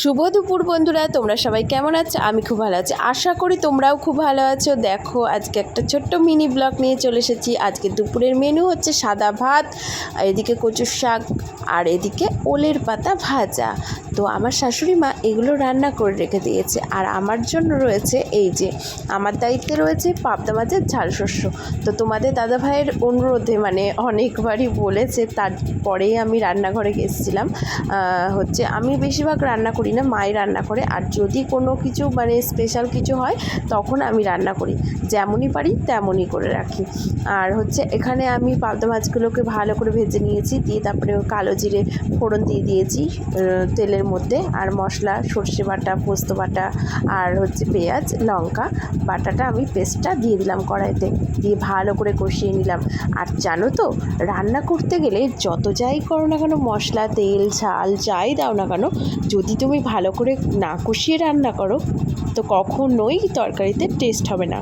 শুভ দুপুর বন্ধুরা, তোমরা সবাই কেমন আছো? আমি খুব ভালো আছি। আশা করি তোমরাও খুব ভালো আছো। দেখো, আজকে একটা ছোট্ট মিনি ব্লগ নিয়ে চলে এসেছি। আজকে দুপুরের মেনু হচ্ছে সাদা ভাত, আর এদিকে কচুর শাক, আর এদিকে ওলের পাতা ভাজা। তো আমার শাশুড়ি মা এগুলো রান্না করে রেখে দিয়েছে। আর আমার জন্য রয়েছে এই যে, আমার দায়িত্বে রয়েছে পাবদা মাছের ঝাল শস্য। তো তোমাদের দাদা ভাইয়ের অনুরোধে মানে অনেকবারই বলেছে, তারপরেই আমি রান্নাঘরে গেছিলাম হচ্ছে আমি বেশিরভাগ রান্না করি না মাই রান্না করে। আর যদি কোনো কিছু মানে স্পেশাল কিছু হয়, তখন আমি রান্না করি। যেমনই পারি, তেমনই করে রাখি। আর হচ্ছে এখানে আমি পাবদা মাছগুলোকে ভালো করে ভেজে নিয়েছি, দিয়ে তারপরে কালো জিরে ফোড়ন দিয়ে দিয়েছি তেলের মধ্যে। আর মশলা, সর্ষে বাটা, পোস্ত বাটা, আর হচ্ছে পেঁয়াজ, লঙ্কা, বাটাটা আমি পেস্টটা দিয়ে দিলাম কড়াইতে। দিয়ে ভালো করে কষিয়ে নিলাম। আর জানো তো, রান্না করতে গেলে যত যাই করো না কেন, মশলা, তেল, ঝাল, যাই দাও না কেন, যদি তুমি ভালো করে না কষিয়ে রান্না করো তো কখনোই তরকারিতে টেস্ট হবে না।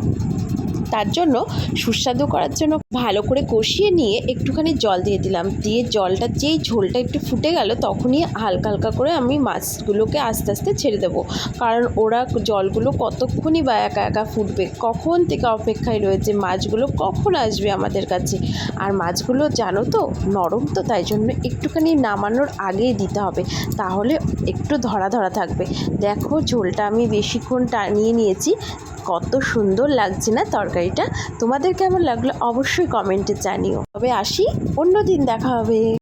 তার জন্য সুস্বাদু করার জন্য ভালো করে কষিয়ে নিয়ে একটুখানি জল দিয়ে দিলাম। দিয়ে জলটা যেই ঝোলটা একটু ফুটে গেল তখনই হালকা হালকা করে আমি মাছগুলোকে আস্তে আস্তে ছেড়ে দেবো। কারণ ওরা জলগুলো কতক্ষণই বা একা একা ফুটবে, কখন থেকে অপেক্ষায় রয়েছে, মাছগুলো কখন আসবে আমাদের কাছে? আর মাছগুলো জানো তো, নরম তো, তাই জন্য একটুখানি নামানোর আগেই দিতে হবে। তাহলে একটু ধরা ধরা থাকবে। দেখো, ঝোলটা আমি বেশিক্ষণ টানিয়ে নিয়েছি। কত সুন্দর লাগছে না তরকারিটা? তোমাদের কেমন লাগল অবশ্যই কমেন্টে জানিও। তবে আসি অন্য দিন দেখা হবে।